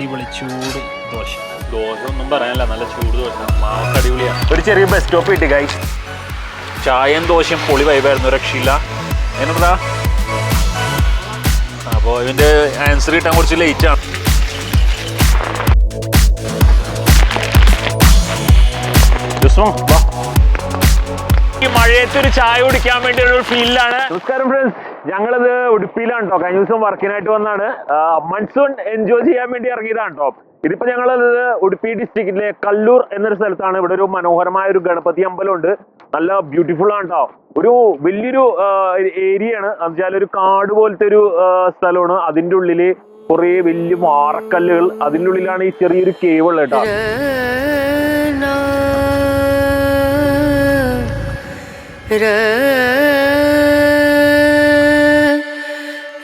അടിപൊളി ചൂട് ദോശ. ദോശ ഒന്നും പറയാനില്ല നല്ല ചൂട് ദോശ. മാവൊക്കെ അടിപൊളിയാണ് ഒരു ചെറിയ ബസ് സ്റ്റോപ്പ് കിട്ടി ഗൈസ് ചായയും ദോശയും പൊളി വൈബായിരുന്നു രക്ഷയില്ല. എന്നതാ അപ്പോൾ ഇതിന്റെ ആൻസർ കിട്ടാൻ കുറച്ച് ലേറ്റ് ആണ്. ജസ്മോ, വാ. ഈ മഴയത്ത് ഒരു ചായ കുടിക്കാൻ വേണ്ടി ഒരു ഫീലാണ് നമസ്കാരം ഫ്രണ്ട്സ് ഞങ്ങളിത് ഉടുപ്പിയിലാണ് കഴിഞ്ഞ ദിവസം വർക്കിനായിട്ട് വന്നാണ്. മൺസൂൺ എൻജോയ് ചെയ്യാൻ വേണ്ടി ഇറങ്ങിയതാണ് കേട്ടോ ഇതിപ്പോ ഞങ്ങളത് ഉടുപ്പി ഡിസ്ട്രിക്റ്റിലെ കല്ലൂർ എന്നൊരു സ്ഥലത്താണ്. ഇവിടെ ഒരു മനോഹരമായ ഒരു ഗണപതി അമ്പലമുണ്ട്. നല്ല ബ്യൂട്ടിഫുൾ ആണ് കേട്ടോ ഒരു വലിയൊരു ഏരിയ ആണ് എന്ന് വെച്ചാൽ ഒരു കാട് പോലത്തെ ഒരു സ്ഥലമാണ്. അതിന്റെ ഉള്ളിൽ കുറേ വലിയ മാറക്കല്ലുകൾ അതിന്റെ ഉള്ളിലാണ് ഈ ചെറിയൊരു കേവ് ഉള്ളത് കേട്ടോ.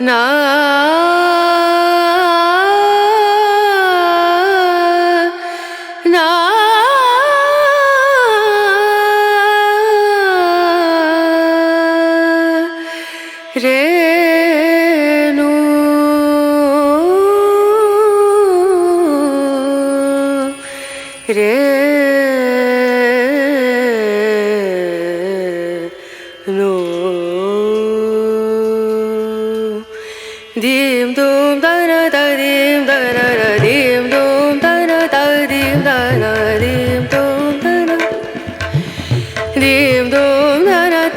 Na.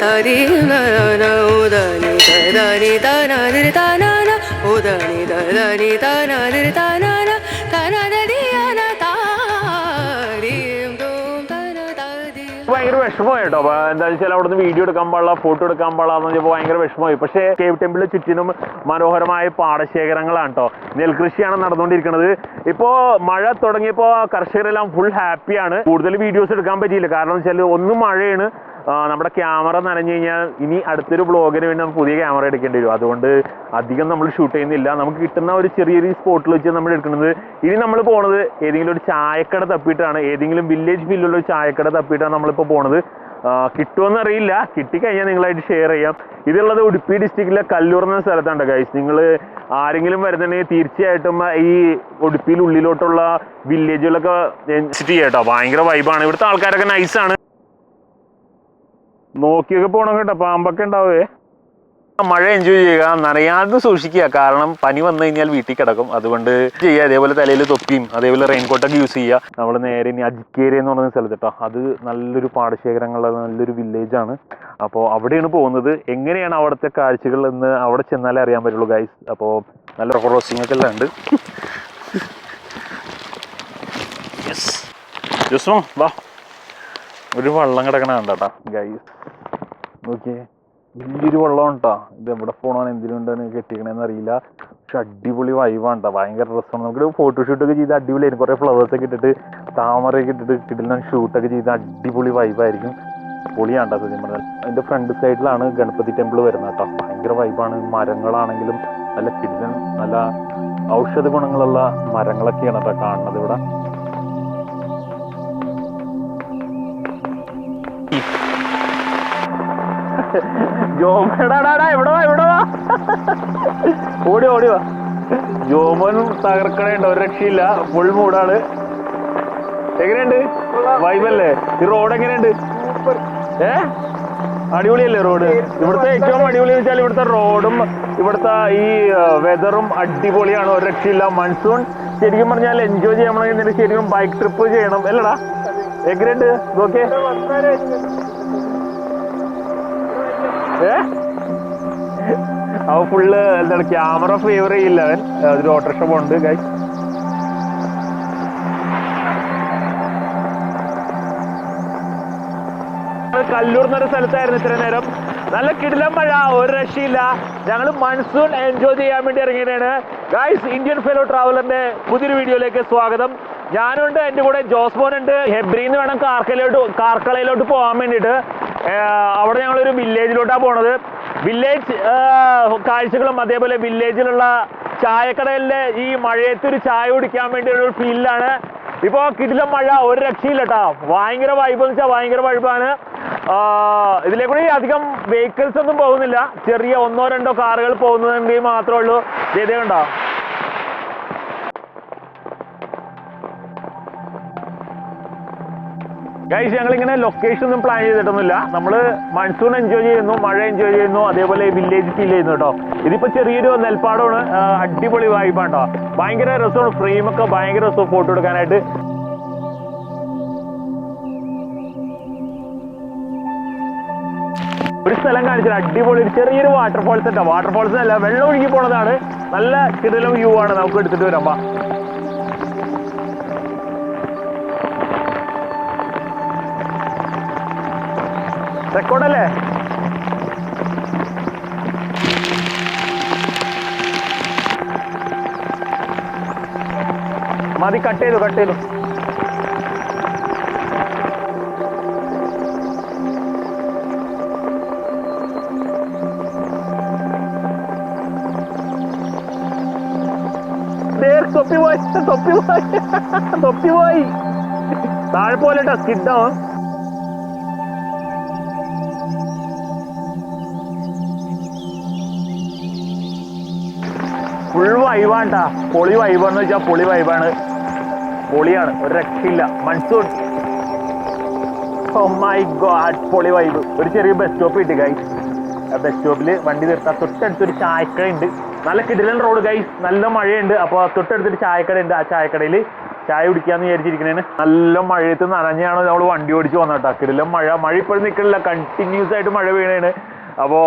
Da di ya na da ഉദനി dum da na da dim ഭയങ്കര വിഷമമായി കേട്ടോ അപ്പൊ എന്താണെന്ന് വെച്ചാൽ അവിടുന്ന് വീഡിയോ എടുക്കാൻ പാടില്ല ഫോട്ടോ എടുക്കാൻ പാടില്ലാന്ന് വെച്ചപ്പോൾ ഭയങ്കര വിഷമമായി പക്ഷേ കേവ് ടെമ്പിളിന് ചുറ്റിനും മനോഹരമായ പാടശേഖരങ്ങളാണ് കേട്ടോ നെൽകൃഷിയാണ് നടന്നുകൊണ്ടിരിക്കുന്നത് ഇപ്പോ മഴ തുടങ്ങിയപ്പോ കർഷകരെല്ലാം ഫുൾ ഹാപ്പിയാണ് കൂടുതൽ വീഡിയോസ് എടുക്കാൻ പറ്റിയില്ല കാരണം വെച്ചാൽ ഒന്ന് മഴയാണ് നമ്മുടെ ക്യാമറ നനഞ്ഞു കഴിഞ്ഞാൽ ഇനി അടുത്തൊരു ബ്ലോഗിന് വേണ്ടി നമുക്ക് പുതിയ ക്യാമറ എടുക്കേണ്ടി വരും. അതുകൊണ്ട് അധികം നമ്മൾ ഷൂട്ട് ചെയ്യുന്നില്ല. നമുക്ക് കിട്ടുന്ന ഒരു ചെറിയൊരു സ്പോട്ടിൽ വെച്ച് നമ്മൾ എടുക്കുന്നത്. ഇനി നമ്മൾ പോണത് ഏതെങ്കിലും ഒരു ചായക്കട തപ്പിയിട്ടാണ്. ഏതെങ്കിലും വില്ലേജ് ബില്ലുള്ള ഒരു ചായക്കട തപ്പിയിട്ടാണ് നമ്മളിപ്പോൾ പോണത്. കിട്ടുമെന്ന് അറിയില്ല. കിട്ടിക്കഴിഞ്ഞാൽ നിങ്ങളായിട്ട് ഷെയർ ചെയ്യാം. ഇതുള്ളത് ഉടുപ്പി ഡിസ്ട്രിക്റ്റിലെ കല്ലൂർ എന്ന സ്ഥലത്താണ് ഗൈസ് നിങ്ങൾ ആരെങ്കിലും വരുന്നുണ്ടെങ്കിൽ തീർച്ചയായിട്ടും ഈ ഉടുപ്പിയിൽ ഉള്ളിലോട്ടുള്ള വില്ലേജുകളൊക്കെ വിസിറ്റ് ചെയ്യാം കേട്ടോ ഭയങ്കര വൈബാണ് ഇവിടുത്തെ ആൾക്കാരൊക്കെ നൈസാണ് നോക്കിയൊക്കെ പോകണം കേട്ടോ പാമ്പൊക്കെ ഉണ്ടാവേ. മഴ എൻജോയ് ചെയ്യുക നനയാതെ സൂക്ഷിക്കുക. കാരണം പനി വന്നു കഴിഞ്ഞാൽ വീട്ടിൽ കിടക്കും. അതുകൊണ്ട് ചെയ്യുക. അതേപോലെ തലയിൽ തൊപ്പിയും അതേപോലെ റെയിൻകോട്ടൊക്കെ യൂസ് ചെയ്യുക. നമ്മൾ നേരെ ഇനി അജിക്കേരി എന്ന് പറയുന്ന സ്ഥലത്ത് കേട്ടോ. അത് നല്ലൊരു പാടശേഖരങ്ങളുള്ള നല്ലൊരു വില്ലേജ് ആണ്. അപ്പോൾ അവിടെയാണ് പോകുന്നത്. എങ്ങനെയാണ് അവിടുത്തെ കാഴ്ചകൾ എന്ന് അവിടെ ചെന്നാലേ അറിയാൻ പറ്റുള്ളൂ ഗൈസ് അപ്പോൾ നല്ല ക്രോസിംഗ് ഒക്കെ എല്ലാം ഉണ്ട് യെസ് ജസ്മോ വാ. ഒരു വള്ളം കിടക്കണ കണ്ടാ ഗൈസ് നോക്കിയേ വലിയൊരു വെള്ളം കേട്ടോ ഇത് എവിടെ പോകണോ എന്തിനുണ്ടെന്ന് കെട്ടിക്കണേന്ന് അറിയില്ല. പക്ഷെ അടിപൊളി വൈവാണ് കേട്ടോ ഭയങ്കര രസമാണ്. നമുക്ക് ഫോട്ടോഷൂട്ട് ഒക്കെ ചെയ്ത് അടിപൊളിയായിരുന്നു. കുറേ ഫ്ലവേഴ്സ് ഒക്കെ ഇട്ടിട്ട് താമരയൊക്കെ ഇട്ടിട്ട് കിട്ടുന്ന ഷൂട്ടൊക്കെ ചെയ്ത് അടിപൊളി വൈബായിരിക്കും പൊളിയാണ് സത്യം പറഞ്ഞാൽ. അതിന്റെ ഫ്രണ്ട് സൈഡിലാണ് ഗണപതി ടെമ്പിൾ വരുന്നത് കേട്ടോ ഭയങ്കര വൈബാണ് മരങ്ങളാണെങ്കിലും നല്ല കിടിലൻ നല്ല ഔഷധ ഗുണങ്ങളുള്ള മരങ്ങളൊക്കെയാണ് കേട്ടോ കാണുന്നത് ഇവിടെ. ജോമടാടാ എവിടെ വാ എവിടെ വാ ഓടി ഓടി വാ. ജോമോനും തകർക്കണേണ്ട ഒരു രക്ഷയില്ല. ഫുൾ മൂടാണ് എങ്ങനെയുണ്ട്? വൈബല്ലേ? ഈ റോഡ് എങ്ങനെയുണ്ട്? ഏ? അടിപൊളിയല്ലേ റോഡ് ഇവിടുത്തെ ഏറ്റവും അടിപൊളി വെച്ചാൽ ഇവിടുത്തെ റോഡും ഇവിടുത്തെ ഈ വെതറും അടിപൊളിയാണ്. ഒരു രക്ഷയില്ല. മൺസൂൺ ശരിക്കും പറഞ്ഞാൽ എൻജോയ് ചെയ്യണമെങ്കിൽ ശരിക്കും ബൈക്ക് ട്രിപ്പ് ചെയ്യണം. അല്ലടാ. എങ്ങനെയുണ്ട്? ഓക്കെ അവ ഫുള്ള് എന്താണ് ക്യാമറ ഫേവർ ചെയ്യില്ല. അവൻ ഒരു ഓട്ടോറിക്ഷ പോണ്ട് കൈ കല്ലൂർ എന്നൊരു സ്ഥലത്തായിരുന്നു ഇത്ര നേരം. നല്ല കിടിലൻ മഴ ഒരു രക്ഷയില്ല. ഞങ്ങൾ മൺസൂൺ എൻജോയ് ചെയ്യാൻ വേണ്ടി ഇറങ്ങിയതാണ്. ഗൈസ് ഇന്ത്യൻ ഫെലോ ട്രാവലറിന്റെ പുതിയൊരു വീഡിയോയിലേക്ക് സ്വാഗതം. ഞാനുണ്ട് എന്റെ കൂടെ ജോസ്മോൻ ഉണ്ട്. ഹെബ്രിന്ന് വേണം കാർക്കലോട്ട് കാർക്കളയിലോട്ട് പോകാൻ വേണ്ടിയിട്ട്. അവിടെ ഞങ്ങളൊരു വില്ലേജിലോട്ടാണ് പോണത്. വില്ലേജ് കാഴ്ചകളും അതേപോലെ വില്ലേജിലുള്ള ചായക്കടയിലെ ഈ മഴയത്ത് ഒരു ചായ കുടിക്കാൻ വേണ്ടിയുള്ള ഒരു ഫീലിലാണ് ഇപ്പോൾ കിടിലം മഴ ഒരു രക്ഷയില്ല കേട്ടോ ഭയങ്കര വൈബ് എന്ന് വെച്ചാൽ ഭയങ്കര വൈബാണ് ഇതിലെ കൂടി അധികം വെഹിക്കിൾസ് ഒന്നും പോകുന്നില്ല. ചെറിയ ഒന്നോ രണ്ടോ കാറുകൾ പോകുന്നതെങ്കിൽ മാത്രമേ ഉള്ളൂ. ഇതേ കണ്ടോ? ഗൈസ് ഞങ്ങൾ ഇങ്ങനെ ലൊക്കേഷൻ ഒന്നും പ്ലാൻ ചെയ്തിട്ടൊന്നുമില്ല. നമ്മൾ മൺസൂൺ എൻജോയ് ചെയ്യുന്നു മഴ എൻജോയ് ചെയ്യുന്നു അതേപോലെ വില്ലേജ് ഫീൽ ചെയ്യുന്നു കേട്ടോ ഇതിപ്പോ ചെറിയൊരു നെൽപ്പാടമാണ് അടിപൊളി വായ്പാണ് കേട്ടോ ഭയങ്കര രസമാണ് ഫ്രെയിമൊക്കെ ഭയങ്കര രസമാണ് ഫോട്ടോ എടുക്കാനായിട്ട്. ഒരു സ്ഥലം കാണിച്ചത് അടിപൊളി ഒരു ചെറിയൊരു വാട്ടർഫോൾസ് ഉണ്ട് വാട്ടർഫോൾസ് അല്ല വെള്ളം ഒഴുകി പോണതാണ്. നല്ല കിടലും വ്യൂ ആണ് നമുക്ക് എടുത്തിട്ട് വരാം റെക്കോർഡല്ലേ മതി കട്ട് ചെയ്തു കട്ട് ചെയ്തു. തൊപ്പി പോയി തൊപ്പി പോയി തൊപ്പി പോയി. താഴെ പോലെ സ്കിഡാവും ഫുൾ വൈബാണ്ടാ പൊളി വൈബാന്ന് വെച്ചാൽ പൊളി വൈബാണ് പൊളിയാണ്. ഒരു രക്ഷയില്ല. മൺസൂൺ. മൈ ഗോഡ് പൊളി വൈബ് ഒരു ചെറിയ ബസ് സ്റ്റോപ്പ് കിട്ടി ഗൈസ് ആ ബസ് സ്റ്റോപ്പിൽ വണ്ടി നിർത്താൻ തൊട്ടടുത്തൊരു ചായക്കട ഉണ്ട് നല്ല കിടിലൻ റോഡ് ഗൈസ് നല്ല മഴയുണ്ട്. അപ്പോൾ തൊട്ടടുത്തൊരു ചായക്കട ഉണ്ട് ആ ചായക്കടയിൽ ചായ കുടിക്കാന്ന് വിചാരിച്ചിരിക്കണേന് നല്ല മഴയത്ത് നനഞ്ഞാണ് നമ്മൾ വണ്ടി ഓടിച്ച് വന്നോട്ടോ. കിടിലൻ മഴ. മഴ ഇപ്പോഴും നിൽക്കണില്ല കണ്ടിന്യൂസ് ആയിട്ട് മഴ വീണേണ് അപ്പോൾ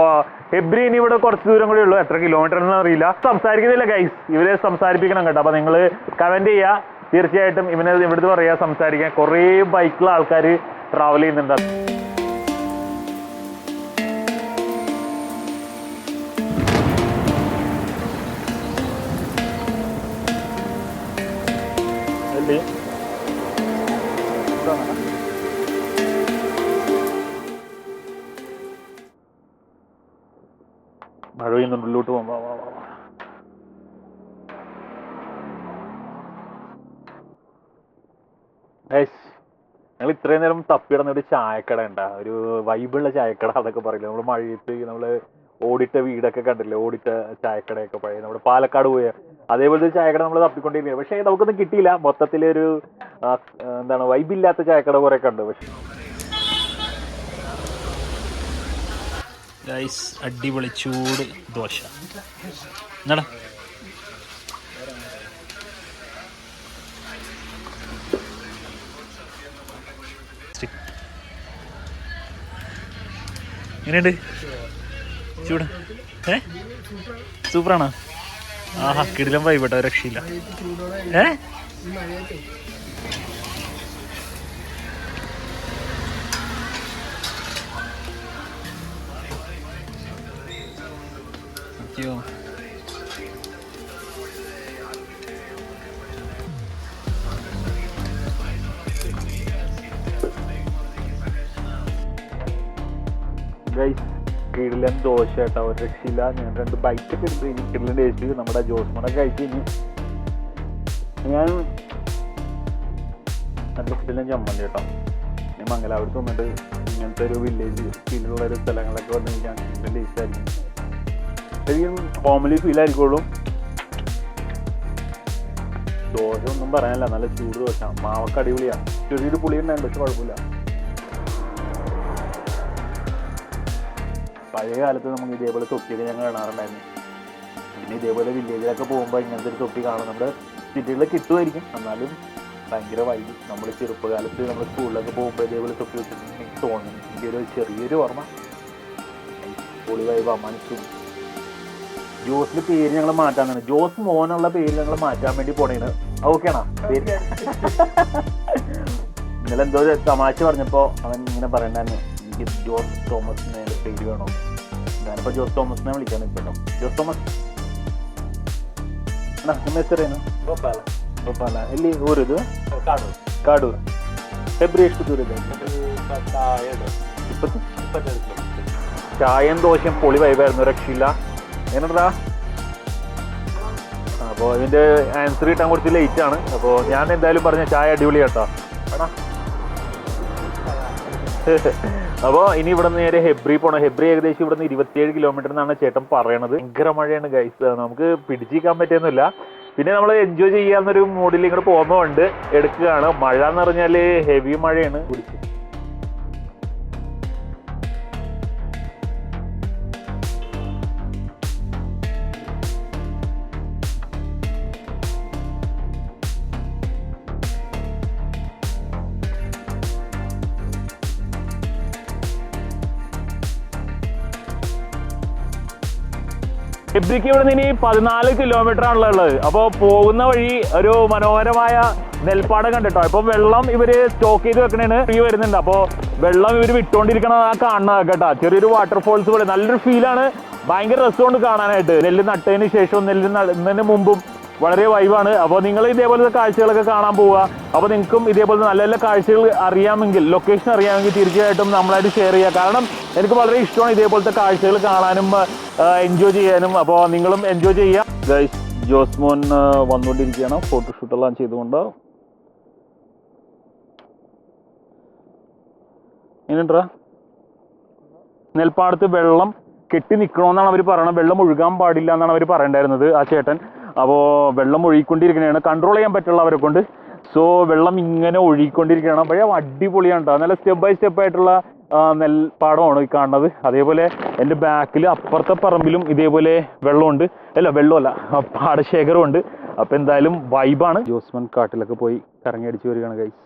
ഹെബ്രി ഇനി ഇവിടെ കുറച്ച് ദൂരം കൂടെ ഉള്ളൂ. എത്ര കിലോമീറ്റർ എന്ന് അറിയില്ല. സംസാരിക്കുന്നില്ല ഗൈസ് ഇവരെ സംസാരിപ്പിക്കണം കേട്ടോ. അപ്പൊ നിങ്ങൾ കമന്റ് ചെയ്യുക തീർച്ചയായിട്ടും ഇവനെ ഇവിടുത്തെ പറയാ സംസാരിക്കാൻ. കുറേ ബൈക്കിൽ ആൾക്കാർ ട്രാവൽ ചെയ്യുന്നുണ്ട്. അല്ലേ? പെയ്യുന്നുണ്ട് ഉള്ളിലോട്ട് പോകാം വാ വാ വാ ഞങ്ങൾ ഇത്രയും നേരം തപ്പിയിടുന്ന ഒരു ചായക്കട ഉണ്ടാ ഒരു വൈബുള്ള ചായക്കട അതൊക്കെ പറയില്ല. നമ്മൾ മഴയത്ത് നമ്മൾ ഓടിട്ട വീടൊക്കെ കണ്ടില്ലേ? ഓടിട്ട ചായക്കടയൊക്കെ പഴയ നമ്മുടെ പാലക്കാട് പോയ അതേപോലത്തെ ചായക്കട നമ്മൾ തപ്പിക്കൊണ്ടിരിക്കുന്നത് പക്ഷേ നമുക്കൊന്നും കിട്ടിയില്ല. മൊത്തത്തിലൊരു എന്താണ് വൈബില്ലാത്ത ചായക്കട കുറെ കണ്ടു. പക്ഷെ ഗൈസ് അടിപൊളി ചൂട് ദോശ. എന്നാടാ എങ്ങനെയുണ്ട്? ചൂട്. ഏ? സൂപ്പറാണോ? ആഹാ കിടിലം വൈബട്ടോ രക്ഷയില്ല. ഏ? അയ്യോ ഗൈസ് കിടിലൻ ദോശ ഒരു രക്ഷയില്ല. ഞാൻ രണ്ട് ബൈക്കൊക്കെ എടുത്ത്. ഇനി കിടിലൻ ടേസ്റ്റ് നമ്മുടെ ജോസ്മണൊക്കെ കഴിച്ച് ഇനി ഞാൻ നല്ല കിടിലൻ ചമ്മന്തി കേട്ടോ. ഞാൻ മംഗലാപുരത്ത് വന്നിട്ട് ഇങ്ങനത്തെ ഒരു വില്ലേജ് ഫീലുള്ള ഒരു സ്ഥലങ്ങളൊക്കെ വന്നു കഴിഞ്ഞാൽ കിടിലൻ ടേസ്റ്റ് ശരിക്കും കോമലി ഫീൽ ആയിരിക്കുള്ളൂ ദോശ ഒന്നും പറയാനില്ല. നല്ല ചൂട് ദോശ. മാവൊക്കെ അടിപൊളിയാണ് ചെറിയൊരു പുളി ഉണ്ടായിരുന്നു പക്ഷെ കുഴപ്പമില്ല. പഴയ കാലത്ത് നമുക്ക് ഇതേപോലെ തൊപ്പിയൊക്കെ ഞങ്ങൾ കാണാറുണ്ടായിരുന്നു. പിന്നെ ഇതേപോലെ വില്ലേജിലൊക്കെ പോകുമ്പോൾ ഇങ്ങനത്തെ ഒരു തൊപ്പി കാണും. നമ്മുടെ സിറ്റികളിൽ കിട്ടുമായിരിക്കും. എന്നാലും ഭയങ്കര വൈകി നമ്മൾ ചെറുപ്പകാലത്ത് നമ്മൾ സ്കൂളിലൊക്കെ പോകുമ്പോൾ ഇതേപോലെ തൊട്ടി വെച്ചിട്ടുണ്ടെങ്കിൽ തോന്നുന്നു. ഇതൊരു ചെറിയൊരു ഓർമ്മ. പൊളി വൈബ് മനസ്സും ജോസിന്റെ പേര് ഞങ്ങൾ മാറ്റാന്നാണ് ജോസ് മോനുള്ള പേര് ഞങ്ങൾ മാറ്റാൻ വേണ്ടി പോണേണ് ഓക്കെയാണോ പേര് ഇന്നലെ എന്തോ ഒരു തമാശ പറഞ്ഞപ്പോ അവൻ ഇങ്ങനെ പറയണ്ടായിരുന്നു എനിക്ക് ജോസ് തോമസ് എന്ന പേര് വേണോ ഞാനിപ്പോ ജോസ് തോമസിനെ വിളിക്കാൻ നിൽക്കട്ടോ ജോസ് തോമസ് അണ്ണാ ನಿಮ್ಮ ಹೆಸರೇನು ಗೋಪಾಲ ಗೋಪಾಲ ಎಲ್ಲಿ ಊರಿದು ಕಾಡು ಕಾಡು ಫೆಬ್ರಿ ಎಷ್ಟು ದೂರ ಇದೆ ഇപ്പത്ത് ചായയും ദോശയും പൊളി വൈബായിരുന്നു രക്ഷയില്ല എങ്ങനെടാ അപ്പോൾ ഇതിന്റെ ആൻസർ കിട്ടാൻ കുറച്ച് ലേറ്റ് ആണ്. അപ്പോൾ ഞാൻ എന്തായാലും പറഞ്ഞ ചായ അടിപൊളി കേട്ടോ അപ്പോൾ ഇനി ഇവിടെ നിന്ന് നേരെ ഹെബ്രി പോണം. ഹെബ്രി ഏകദേശം ഇവിടെ നിന്ന് ഇരുപത്തിയേഴ് കിലോമീറ്റർ എന്നാണ് ചേട്ടൻ പറയണത്. ഭയങ്കര മഴയാണ് ഗൈസ് നമുക്ക് പിടിച്ചിരിക്കാൻ പറ്റിയൊന്നുമില്ല. പിന്നെ നമ്മൾ എൻജോയ് ചെയ്യാവുന്നൊരു മൂഡിൽ ഇങ്ങോട്ട് പോകുന്നതുകൊണ്ട് എടുക്കുകയാണ്. മഴ എന്ന് പറഞ്ഞാൽ ഹെവി മഴയാണ്. ഇബ്ദിക്ക് ഇവിടെ നിന്ന് ഇനി പതിനാല് കിലോമീറ്റർ ആണല്ലോ ഉള്ളത്. അപ്പോൾ പോകുന്ന വഴി ഒരു മനോഹരമായ നെൽപ്പാടം കണ്ടിട്ടോ? ഇപ്പൊ വെള്ളം ഇവർ സ്റ്റോക്ക് ചെയ്ത് വെക്കണേന് ഈ വരുന്നുണ്ട്. അപ്പോൾ വെള്ളം ഇവർ വിട്ടുകൊണ്ടിരിക്കണ ആ കാണുന്നത് കേട്ടോ. ചെറിയൊരു വാട്ടർഫോൾസ് പോലെ. നല്ലൊരു ഫീലാണ് ഭയങ്കര രസമുണ്ട് കാണാനായിട്ട്. നെല്ല് നട്ടതിന് ശേഷവും നെല്ല് നടുന്നതിന് മുമ്പും വളരെ വൈവാണ്. അപ്പോൾ നിങ്ങൾ ഇതേപോലത്തെ കാഴ്ചകളൊക്കെ കാണാൻ പോവുക. അപ്പോൾ നിങ്ങൾക്കും ഇതേപോലത്തെ നല്ല നല്ല കാഴ്ചകൾ അറിയാമെങ്കിൽ ലൊക്കേഷൻ അറിയാമെങ്കിൽ തീർച്ചയായിട്ടും നമ്മളായിട്ട് ഷെയർ ചെയ്യുക. കാരണം എനിക്ക് വളരെ ഇഷ്ടമാണ് ഇതേപോലത്തെ കാഴ്ചകൾ കാണാനും എൻജോയ് ചെയ്യാനും. അപ്പോൾ നിങ്ങളും എൻജോയ് ചെയ്യുക. ഗൈസ് ജോസ്മോൻ വന്നുകൊണ്ടിരിക്കുകയാണ്. ഫോട്ടോഷൂട്ടെല്ലാം ചെയ്തുകൊണ്ട്. എങ്ങനെയുണ്ടാ നെൽപ്പാടത്ത് വെള്ളം കെട്ടി നിൽക്കണമെന്നാണ് അവർ പറയുന്നത് വെള്ളം ഒഴുകാൻ പാടില്ല എന്നാണ് അവർ പറയണ്ടായിരുന്നത് ആ ചേട്ടൻ. അപ്പോൾ വെള്ളം ഒഴുകിക്കൊണ്ടിരിക്കുകയാണ് കൺട്രോൾ ചെയ്യാൻ പറ്റുള്ള അവരെ കൊണ്ട്. സോ വെള്ളം ഇങ്ങനെ ഒഴുകിക്കൊണ്ടിരിക്കുകയാണ് പക്ഷേ അടിപൊളിയാണ് കേട്ടോ നല്ല സ്റ്റെപ്പ് ബൈ സ്റ്റെപ്പ് ആയിട്ടുള്ള ആ, നെൽപ്പാടമാണ് ഈ കാണുന്നത്. അതേപോലെ എന്റെ ബാക്കിൽ അപ്പുറത്തെ പറമ്പിലും ഇതേപോലെ വെള്ളമുണ്ട്. അല്ല വെള്ളമല്ല പാടശേഖരമുണ്ട്. അപ്പോൾ എന്തായാലും വൈബാണ് ജോസ്മൻ കാട്ടിലൊക്കെ പോയി കറങ്ങി അടിച്ച് വരികയാണ് കൈസ്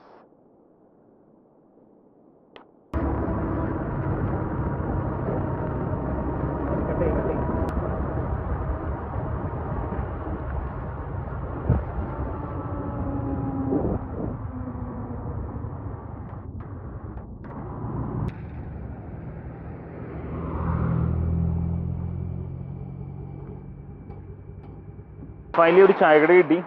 ഫൈനലി ഒരു ചായകട കിട്ടി.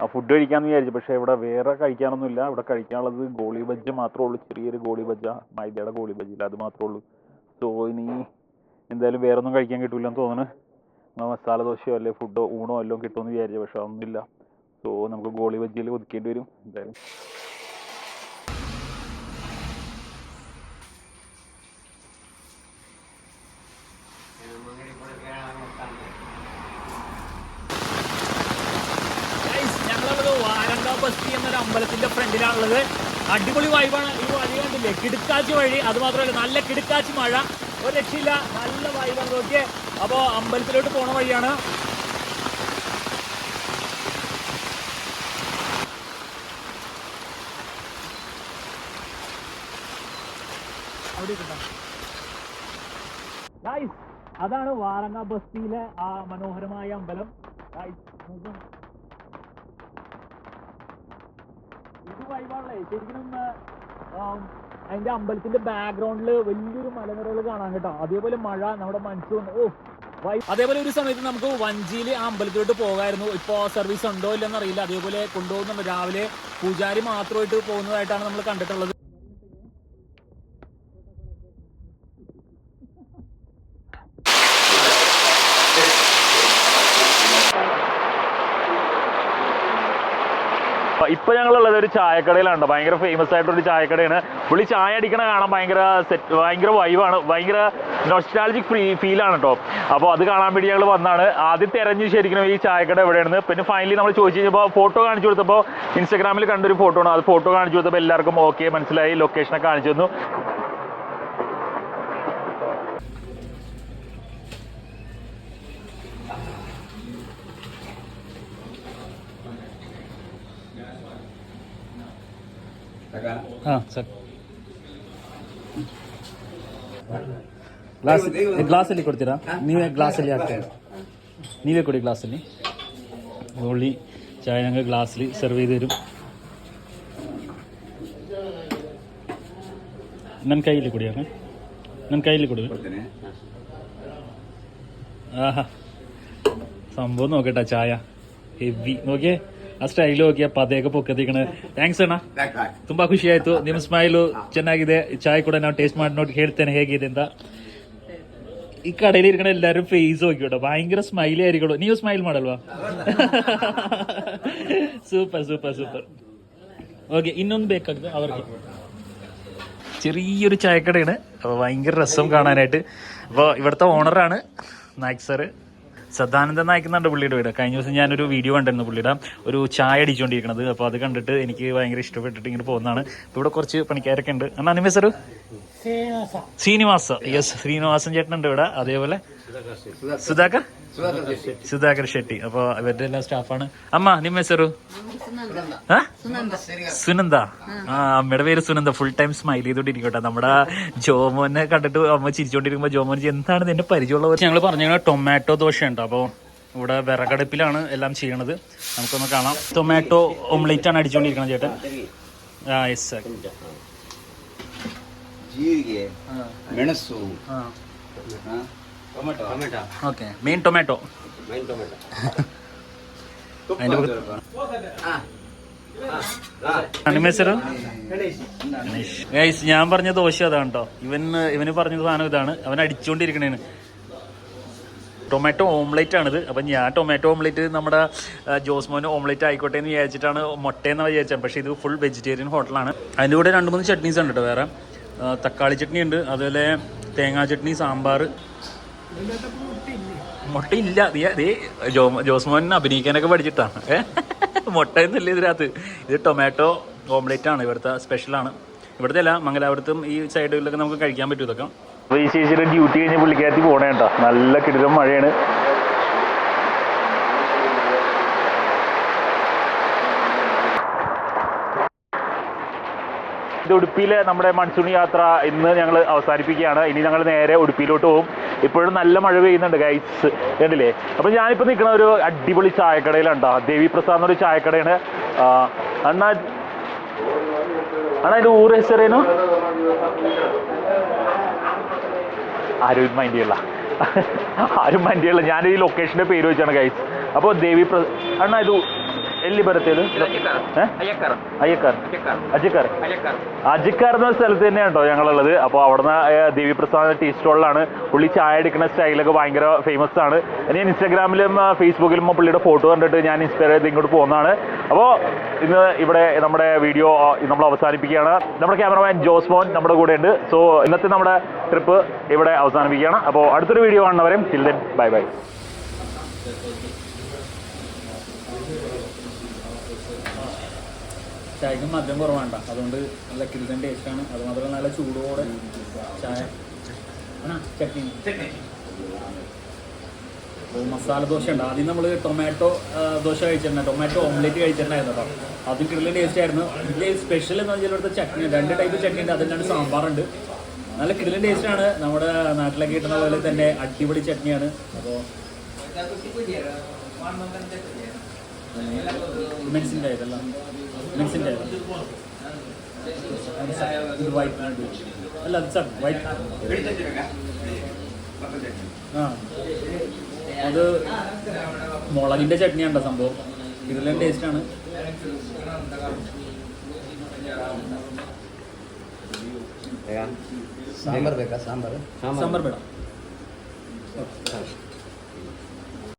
ആ ഫുഡ് കഴിക്കാമെന്ന് വിചാരിച്ചു. പക്ഷേ ഇവിടെ വേറെ കഴിക്കാനൊന്നുമില്ല. ഇവിടെ കഴിക്കാനുള്ളത് ഗോളി ബജ്ജ മാത്രമേ ഉള്ളൂ. ചെറിയൊരു ഗോളി ബജ്ജ മൈദയുടെ ഗോളി ബജ്ജില്ല അത് മാത്രമേ ഉള്ളൂ. സോ ഇനി എന്തായാലും വേറെ ഒന്നും കഴിക്കാൻ കിട്ടൂലെന്ന് തോന്നുന്നു. മസാല ദോശയോ അല്ലെ ഫുഡോ ഊണോ അല്ലോ കിട്ടുമെന്ന് വിചാരിച്ചു. പക്ഷെ അതൊന്നുമില്ല. സോ നമുക്ക് ഗോളി ബജ്ജിയിൽ ഒതുക്കേണ്ടി വരും. എന്തായാലും ഞങ്ങളുള്ളത് വാരങ്ക ബസ്തി എന്നൊരു അമ്പലത്തിന്റെ ഫ്രണ്ടിലാണുള്ളത് അടിപൊളി വൈബാണ് ഈ വഴി കണ്ടില്ലേ? കിടുക്കാച്ചി വഴി. അത് മാത്രമല്ല നല്ല കിടുക്കാച്ചി മഴ. ഒരു രക്ഷയില്ല. നല്ല വൈബാണ് നോക്കിയേ അപ്പോൾ അമ്പലത്തിലോട്ട് പോണ വഴിയാണ്. അതാണ് വാരങ്ങ ബസ്തിയിലെ ആ മനോഹരമായ അമ്പലം. ശരിക്കും അതിന്റെ അമ്പലത്തിന്റെ ബാക്ക്ഗ്രൗണ്ടിൽ വലിയൊരു മലനിരകൾ കാണാൻ കേട്ടോ. അതേപോലെ മഴ നമ്മുടെ മൺസൂൺ ഓ അതേപോലെ ഒരു സമയത്ത് നമുക്ക് വഞ്ചിയിൽ ആ അമ്പലത്തിലോട്ട് പോകായിരുന്നു. ഇപ്പൊ സർവീസ് ഉണ്ടോ ഇല്ലെന്നറിയില്ല അതേപോലെ കൊണ്ടുപോകുന്നുണ്ട് രാവിലെ പൂജാരി മാത്രമായിട്ട് പോകുന്നതായിട്ടാണ് നമ്മൾ കണ്ടിട്ടുള്ളത്. ഇപ്പൊ ഞങ്ങളുള്ളത് ഒരു ചായക്കടയിലാണ് ഭയങ്കര ഫേമസ് ആയിട്ടുള്ള ഒരു ചായക്കടയാണ്. പുള്ളി ചായ അടിക്കണ കാണാൻ ഭയങ്കര സെറ്റ് ഭയങ്കര വൈവാണ് ഭയങ്കര നൊസ്റ്റാലജിക് ഫ്രീ ഫീലാണ് കേട്ടോ അപ്പോൾ അത് കാണാൻ വേണ്ടി ഞങ്ങൾ വന്നാണ്. ആദ്യം തെരഞ്ഞു ശരിക്കും ഈ ചായക്കട എവിടെയാണെന്ന്. പിന്നെ ഫൈനലി നമ്മൾ ചോദിച്ചു കഴിഞ്ഞപ്പോൾ ഫോട്ടോ കാണിച്ചു കൊടുത്തപ്പോൾ ഇൻസ്റ്റാഗ്രാമിൽ കണ്ടൊരു ഫോട്ടോ ആണ്. അത് ഫോട്ടോ കാണിച്ചു കൊടുത്തപ്പോൾ എല്ലാവർക്കും ഓക്കെ മനസ്സിലായി. ലൊക്കേഷനൊക്കെ കാണിച്ചു തന്നു. ಹಾಂ ಸರ್ ಗ್ಲಾಸ್ ಗ್ಲಾಸಲ್ಲಿ ಕೊಡ್ತೀರಾ ನೀವೇ ಗ್ಲಾಸಲ್ಲಿ ಹಾಕ್ತೀರಾ ನೀವೇ ಕೊಡಿ ಗ್ಲಾಸಲ್ಲಿ ഉള്ളി ചായ ഞങ്ങൾ ഗ്ലാസ്സിൽ സെർവ് ചെയ്ത് തരും ನನ್ನ ಕೈಯಲ್ಲಿ ಕೊಡಿ ಅಣ್ಣ ನನ್ನ ಕೈಯಲ್ಲಿ ಕೊಡಿ ആഹാ സംഭവം നോക്കട്ടെ ചായ ಹೆವಿ ನೋಗೆ ಆ ಸ್ಟೈಲು ಹೋಗಿ ಪದೇಗ ಪೊಕ್ಕದಿಗಣ ಥ್ಯಾಂಕ್ಸ್ ಅಣ್ಣ ತುಂಬಾ ಖುಷಿ ಆಯ್ತು ನಿಮ್ಮ ಸ್ಮೈಲು ಚೆನ್ನಾಗಿದೆ ಚಾಯ್ ಕೂಡ ನಾವು ಟೇಸ್ಟ್ ಮಾಡಿ ನೋಡಿ ಹೇಳ್ತೇನೆ ಹೇಗಿದೆ ಅಂತ ಈ ಕಡೆಯಲ್ಲಿ ಇರ್ಕೊಂಡು ಎಲ್ಲರೂ ಫೇಸ್ ಹೋಗಿಬಿಡ ಭಯಂಕರ ಸ್ಮೈಲೇ ಅರಿಗಳು ನೀವು ಸ್ಮೈಲ್ ಮಾಡಲ್ವಾ സൂപ്പർ സൂപ്പർ സൂപ്പർ ഓക്കെ ഇന്നൊന്ന് ബേക്കാക്കുക അവർക്ക് ചെറിയൊരു ചായക്കടയാണ് അപ്പോൾ ഭയങ്കര രസം കാണാനായിട്ട് അപ്പോൾ ഇവിടുത്തെ ഓണറാണ് നായക് സാറ് സദാനന്ദൻ നായിക് എന്നുണ്ട് പുള്ളിയുടെ വീട്. കഴിഞ്ഞ ദിവസം ഞാനൊരു വീഡിയോ കണ്ടിരുന്നു പുള്ളിയുടെ. ഒരു ചായ അടിച്ചുകൊണ്ടിരിക്കുന്നത് അപ്പോൾ അത് കണ്ടിട്ട് എനിക്ക് ഭയങ്കര ഇഷ്ടപ്പെട്ടിട്ട് ഇങ്ങനെ പോകുന്നതാണ്. ഇവിടെ കുറച്ച് പണിക്കാരൊക്കെ ഉണ്ട്. എന്നാ അനിമേ സാറ്? ശ്രീനിവാസ. യെസ് ശ്രീനിവാസൻ ചേട്ടനുണ്ട് ഇവിടെ. അതേപോലെ സുധാകർ സുധാകർ ഷെട്ടി അപ്പൊ ഇവരുടെ എല്ലാ സ്റ്റാഫാണ്. അമ്മ നിമ്മ സുനന്ദ. ആ? അമ്മയുടെ പേര് സുനന്ദ. ഫുൾ ടൈം സ്മൈൽ ചെയ്തോണ്ടിരിക്കട്ടെ നമ്മുടെ ജോമോനെ കണ്ടിട്ട് അമ്മ ചിരിച്ചോണ്ടിരിക്കുമ്പോ ജോമോൻ എന്താണ് എന്റെ പരിചയമുള്ളവർ ഞങ്ങൾ പറഞ്ഞ ടൊമാറ്റോ ദോശയുണ്ട്. അപ്പോൾ ഇവിടെ വിറകടുപ്പിലാണ് എല്ലാം ചെയ്യണത്. നമുക്കൊന്ന് കാണാം. ടൊമാറ്റോ ഓംലേറ്റ് ആണ് അടിച്ചോണ്ടിരിക്കണം ചേട്ടൻ. ആ യെസ് മെണസു ഓക്കെ മെയിൻ ടൊമാറ്റോ ഗൈസ് ഞാൻ പറഞ്ഞ ദോശ അതാണ് കേട്ടോ ഇവൻ ഇവന് പറഞ്ഞ സാധനം ഇതാണ്. അവൻ അടിച്ചുകൊണ്ടിരിക്കണേന് ടൊമാറ്റോ ഓംലേറ്റ് ആണിത്. അപ്പം ഞാൻ ടൊമാറ്റോ ഓംലേറ്റ് നമ്മുടെ ജോസ്മോന് ഓംലേറ്റ് ആയിക്കോട്ടെ എന്ന് വിചാരിച്ചിട്ടാണ് മുട്ടയെന്ന് വിചാരിച്ചത്. പക്ഷേ ഇത് ഫുൾ വെജിറ്റേറിയൻ ഹോട്ടലാണ് അതിന്റെ കൂടെ രണ്ട് മൂന്ന് ചട്നീസ് ഉണ്ട് കേട്ടോ വേറെ. തക്കാളി ചട്നി ഉണ്ട്. അതുപോലെ തേങ്ങാ ചട്നി സാമ്പാർ മുട്ട ഇല്ല ജോ ജോസ്മോൻ അഭിനയിക്കാനൊക്കെ പഠിച്ചിട്ടാണ് ഏ? മുട്ടയൊന്നുമില്ല ഇതിനകത്ത്? ഇത് ടൊമാറ്റോ ഓംലേറ്റ് ആണ് ഇവിടുത്തെ സ്പെഷ്യലാണ് ഇവിടുത്തെ അല്ല മംഗലാപുരത്തും ഈ സൈഡിലൊക്കെ നമുക്ക് കഴിക്കാൻ പറ്റും ഇതൊക്കെ. അപ്പോൾ ഈ ഡ്യൂട്ടി കഴിഞ്ഞ് പുള്ളിക്കാരത്തി പോണേട്ടാ നല്ല കിടിലം മഴയാണ്. ഇത് ഉടുപ്പിയിലെ നമ്മുടെ മൺസൂൺ യാത്ര ഇന്ന് ഞങ്ങൾ അവസാനിപ്പിക്കുകയാണ്. ഇനി ഞങ്ങൾ നേരെ ഉടുപ്പിയിലോട്ട് പോകും. ഇപ്പോഴും നല്ല മഴ പെയ്യുന്നുണ്ട് ഗൈസ് കണ്ടില്ലേ? അപ്പം ഞാനിപ്പോൾ നിൽക്കുന്ന ഒരു അടിപൊളി ചായക്കടയിലുണ്ടോ? ദേവി പ്രസാദ് എന്നൊരു ചായക്കടയാണ്. അണ്ണാ അണ്ണാ എന്റെ ഊർ ഹെസറേനു? ആരും മൈൻഡ് ആരും മൈൻഡ് ഞാൻ ഈ ലൊക്കേഷന്റെ പേര് വെച്ചാണ് ഗൈസ് അപ്പോൾ ദേവി പ്ര അണ്ണാ ഇത് എല്ലി ബരത്തേത് അയ്യക്കാർ. അജിക്കാർ അജിക്കാർ എന്ന സ്ഥലത്ത് തന്നെയാണ് കേട്ടോ ഞങ്ങളുള്ളത്? അപ്പോൾ അവിടുന്ന് ദേവി പ്രസാദ് ടീ സ്റ്റോളിലാണ്. പുള്ളി ചായ എടുക്കുന്ന സ്റ്റൈലൊക്കെ ഭയങ്കര ഫേമസ് ആണ് ഞാൻ ഇൻസ്റ്റാഗ്രാമിലും ഫേസ്ബുക്കിലും പുള്ളിയുടെ ഫോട്ടോ കണ്ടിട്ട് ഞാൻ ഇൻസ്പയർ ചെയ്ത് ഇങ്ങോട്ട് പോകുന്നതാണ്. അപ്പോൾ ഇന്ന് ഇവിടെ നമ്മുടെ വീഡിയോ നമ്മൾ അവസാനിപ്പിക്കുകയാണ്. നമ്മുടെ ക്യാമറമാൻ ജോസ് മോൻ നമ്മുടെ കൂടെ ഉണ്ട് സോ ഇന്നത്തെ നമ്മുടെ ട്രിപ്പ് ഇവിടെ അവസാനിപ്പിക്കുകയാണ്. അപ്പോൾ അടുത്തൊരു വീഡിയോ കാണുന്നവരെയും ടിൽ ദെൻ ബൈ ബൈ ചായക്ക് മദ്യം കുറവാണ്ട അതുകൊണ്ട് നല്ല കിരുതൻ ടേസ്റ്റാണ് അത് മാത്രമല്ല നല്ല ചൂടോടെ ചായ. ചട്നി. മസാല ദോശ ഉണ്ട്. ആദ്യം നമ്മൾ ടൊമാറ്റോ ദോശ കഴിച്ചിട്ടുണ്ട് ടൊമാറ്റോ ഓംലെറ്റ് കഴിച്ചിട്ടുണ്ടായിരുന്നു കേട്ടോ. അതും കിടിലൻ ടേസ്റ്റ് ആയിരുന്നു. ഇതിൽ സ്പെഷ്യൽ എന്ന് പറഞ്ഞാൽ ഇവിടുത്തെ ചട്നി രണ്ട് ടൈപ്പ് ചട്നി ഉണ്ട്. അതിലാണ് സാമ്പാറുണ്ട് നല്ല കിടലിൻ ടേസ്റ്റ് ആണ്. നമ്മുടെ നാട്ടിലൊക്കെ കിട്ടുന്ന പോലെ തന്നെ അടിപൊളി ചട്നിയാണ്. അപ്പോൾ മെഡിസിൻ്റെ ഇതല്ല മെഡിസിൻ്റെ ഇത് വൈറ്റ് അല്ല അത് സാർ വൈറ്റ് ആ അത് മുളകിൻ്റെ ചട്നിയാണ് സംഭവം ഇതിലും ടേസ്റ്റാണ് ಸಾಂಬಾರ್ ಬೇಕಾ ಸಾಂಬಾರು സാമ്പാർ വേണം